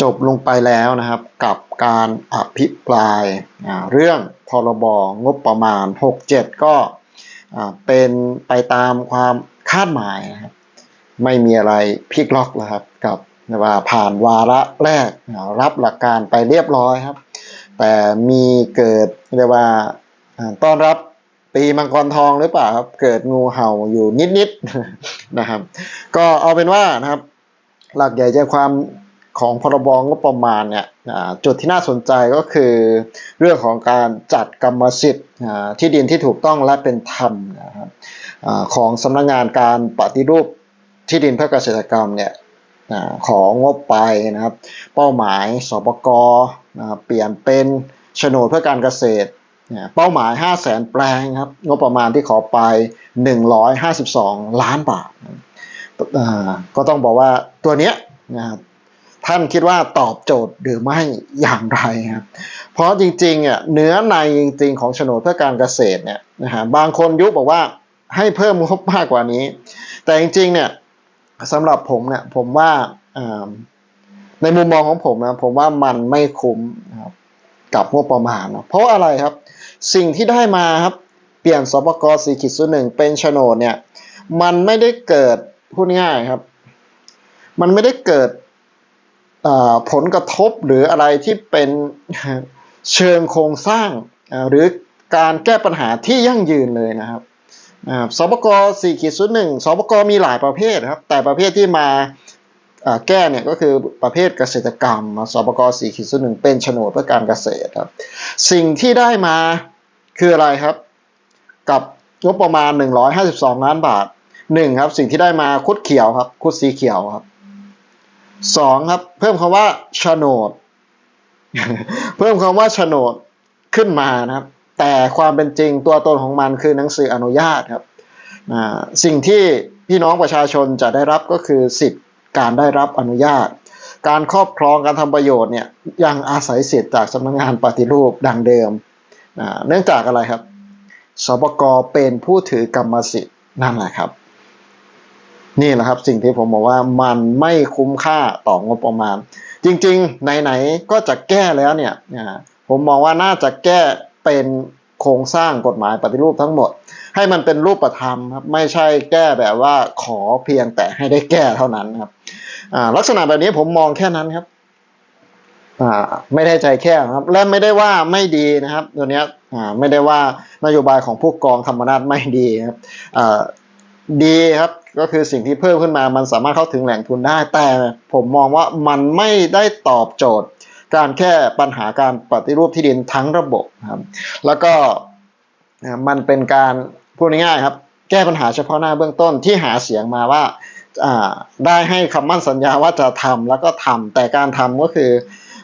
จบลงไปแล้วนะครับกับการอภิปรายเรื่องพรบงบประมาณ 67 ก็เป็นไปตามความคาดหมายนะครับไม่มีอะไรพลิกล็อกแล้วครับกับว่าผ่านวาระแรกรับหลักการไปเรียบร้อยครับ แต่มีเกิดเรียกว่าอ่าต้อนรับปีมังกรทองหรือเปล่าครับเกิดงูเห่าอยู่นิดๆนะครับ ก็เอาเป็นว่านะครับ หลักใหญ่ใจความ ของพรบงบประมาณเนี่ยจุดที่น่าสนใจก็คือ เรื่องของการจัดกรรมสิทธิ์ที่ดินที่ถูกต้องและเป็นธรรมนะครับของสำนักงานการปฏิรูปที่ดินเพื่อเกษตรกรรมเนี่ยของงบไปนะครับ เป้าหมายสปกนะครับเปลี่ยนเป็นโฉนดเพื่อการเกษตรเนี่ยเป้าหมาย 5 0 0แสนแปลงครับงบประมาณที่ขอไป 152 ล้านบาทก็ต้องบอกว่าตัวเนี้ยนะครับ ท่านคิดว่าตอบโจทย์หรือไม่อย่างไรครับเพราะจริงๆอะเนื้อในจริงๆของโฉนดเพื่อการเกษตรเนี่ยนะฮะบางคนยุบบอกว่าให้เพิ่มงบมากกว่านี้ แต่จริงๆเนี่ยสำหรับผมเนี่ยผมว่าในมุมมองของผมนะผมว่ามันไม่คุ้มนะครับกับงบประมาณนะเพราะอะไรครับ สิ่งที่ได้มาครับเปลี่ยนสปกสีขีดศูนย์หนึ่งเป็นโฉนดเนี่ยมันไม่ได้เกิดพูดง่ายครับ มันไม่ได้เกิด ผลกระทบหรืออะไรที่เป็นเชิงโครงสร้าง หรือการแก้ปัญหาที่ยั่งยืนเลยนะครับสปกสี่ขีดศูนย์หนึ่งสปกมีหลายประเภทครับ แต่ประเภทที่มาแก้เนี่ยก็คือประเภทเกษตรกรรมสปกสี่ขีดศูนย์หนึ่งเป็นโฉนดเพื่อการเกษตรครับ สิ่งที่ได้มาคืออะไรครับ กับงบประมาณ 152 ล้านบาทหนึ่งครับ สิ่งที่ได้มาคุดเขียวครับ คุดสีเขียวครับ สองครับ เพิ่มคำว่าโฉนด เพิ่มคำว่าโฉนดขึ้นมานะครับ แต่ความเป็นจริงตัวตนของมันคือหนังสืออนุญาตครับสิ่งที่พี่น้องประชาชนจะได้รับก็คือสิทธิ์การได้รับอนุญาต การครอบครองการทำประโยชน์เนี่ยยังอาศัยสิทธิ์จากสำนักงานปฏิรูปดังเดิม เนื่องจากอะไรครับ สปกเป็นผู้ถือกรรมสิทธิ์นั่นแหละครับ นี่แหละครับสิ่งที่ผมบอกว่ามันไม่คุ้มค่าต่องบประมาณ จริงๆ ไหนๆ ก็จะแก้แล้วเนี่ยผมมองว่าน่าจะแก้เป็นโครงสร้างกฎหมายปฏิรูปทั้งหมด ให้มันเป็นรูปธรรมครับไม่ใช่แก้แบบว่าขอเพียงแต่ให้ได้แก้เท่านั้นครับลักษณะแบบนี้ผมมองแค่นั้นครับไม่ได้ใจแคบครับ และไม่ได้ว่าไม่ดีนะครับ ตัวเนี้ยไม่ได้ว่านโยบายของผู้กองธรรมนาฏไม่ดีครับดีครับ ก็คือสิ่งที่เพิ่มขึ้นมามันสามารถเข้าถึงแหล่งทุนได้ แต่ผมมองว่ามันไม่ได้ตอบโจทย์ การแค่ปัญหาการปฏิรูปที่ดินทั้งระบบครับ แล้วก็มันเป็นการพูดง่ายๆครับ แก้ปัญหาเฉพาะหน้าเบื้องต้นที่หาเสียงมาว่าได้ให้คำมั่นสัญญาว่าจะทำแล้วก็ทำแต่การทำก็คือ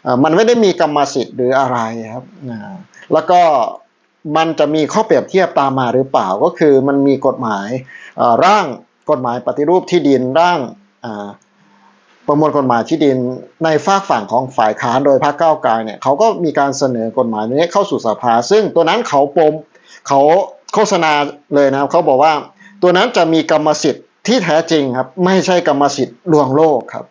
อมันไม่ได้มีกรรมสิทธิ์หรืออะไรครับแล้วก็มันจะมีข้อเปรียบเทียบตามมาหรือเปล่าก็คือมันมีกฎหมายร่าง กฎหมายปฏิรูปที่ดินร่างประมวลกฎหมายที่ดินในฝากฝั่งของฝ่ายค้านโดยพรรคก้าวไกลเนี่ยเขาก็มีการเสนอกฎหมายนี้เข้าสู่สภา ซึ่งตัวนั้นเขาปมเขาโฆษณาเลยนะครับเขาบอกว่า ตัวนั้นจะมีกรรมสิทธิ์ที่แท้จริงครับ ไม่ใช่กรรมสิทธิ์ลวงโลกครับ